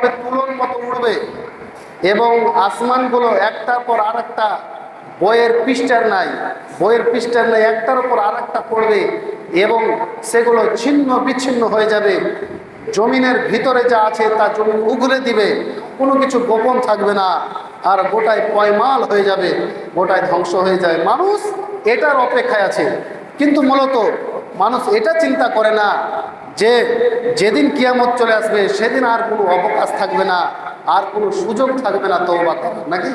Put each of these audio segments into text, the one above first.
হবে, তুলোর মতো উড়বে। এবং আসমানগুলো একটার পর আরেকটা, বইয়ের পৃষ্ঠার নাই। বইয়ের পৃষ্ঠার নাই, একটার উপর আর একটা পড়বে এবং সেগুলো ছিন্ন বিচ্ছিন্ন হয়ে যাবে। জমিনের ভিতরে যা আছে তা জমিন উগলে দিবে। কোনো কিছু গোপন থাকবে না। আর গোটায় পয়মাল হয়ে যাবে, গোটায় ধ্বংস হয়ে যায়। মানুষ এটার অপেক্ষায় আছে। কিন্তু মূলত মানুষ এটা চিন্তা করে না যে যেদিন কিয়ামত চলে আসবে, সেদিন আর কোনো অবকাশ থাকবে না, আর কোনো সুযোগ থাকবে না তওবা করার, নাকি?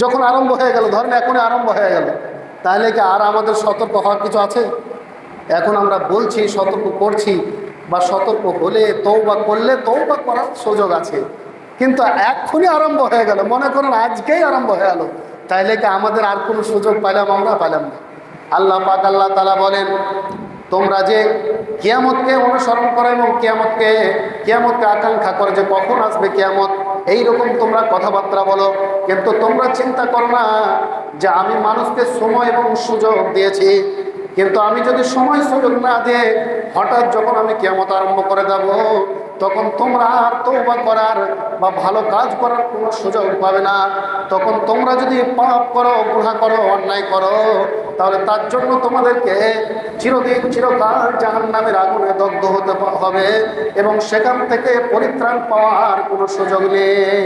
যখন আরম্ভ হয়ে গেল, ধরেন এখনই আরম্ভ হয়ে গেল, তাহলে কি আর আমাদের সতর্ক হওয়ার কিছু আছে? এখন আমরা বলছি, সতর্ক করছি, বা সতর্ক হলে তৌবা করলে তৌবা করার সুযোগ আছে। কিন্তু এক্ষুনি আরম্ভ হয়ে গেল, মনে করেন আজকেই আরম্ভ হয়ে গেল তাইলে কি আমাদের আর কোনো সুযোগ পাইলাম আমরা? পাইলাম না। আল্লাহ পাক আল্লাহ তালা বলেন, তোমরা যে কিয়ামতকে অনুসরণ করো এবং কিয়ামতকে কিয়ামতকে আকাঙ্ক্ষা করো যে কখন আসবে কিয়ামত এই রকম তোমরা কথাবার্তা বলো। কিন্তু তোমরা চিন্তা করো না যে আমি মানুষকে সময় এবং সুযোগ দিয়েছি। কিন্তু আমি যদি সময় সুযোগ না দিয়ে হঠাৎ যখন আমি কিয়ামত আরম্ভ করে দেব তখন তোমরা আর তৌবা করার বা ভালো কাজ করার কোনো সুযোগ পাবে না। তখন তোমরা যদি পাপ করো গুণা করো, অন্যায় করো, তাহলে তার জন্য তোমাদেরকে চিরদিন চিরকাল জাহান নামের আগুনে দগ্ধ হতে হবে এবং সেখান থেকে পরিত্রাণ পাওয়ার কোনো সুযোগ নেই।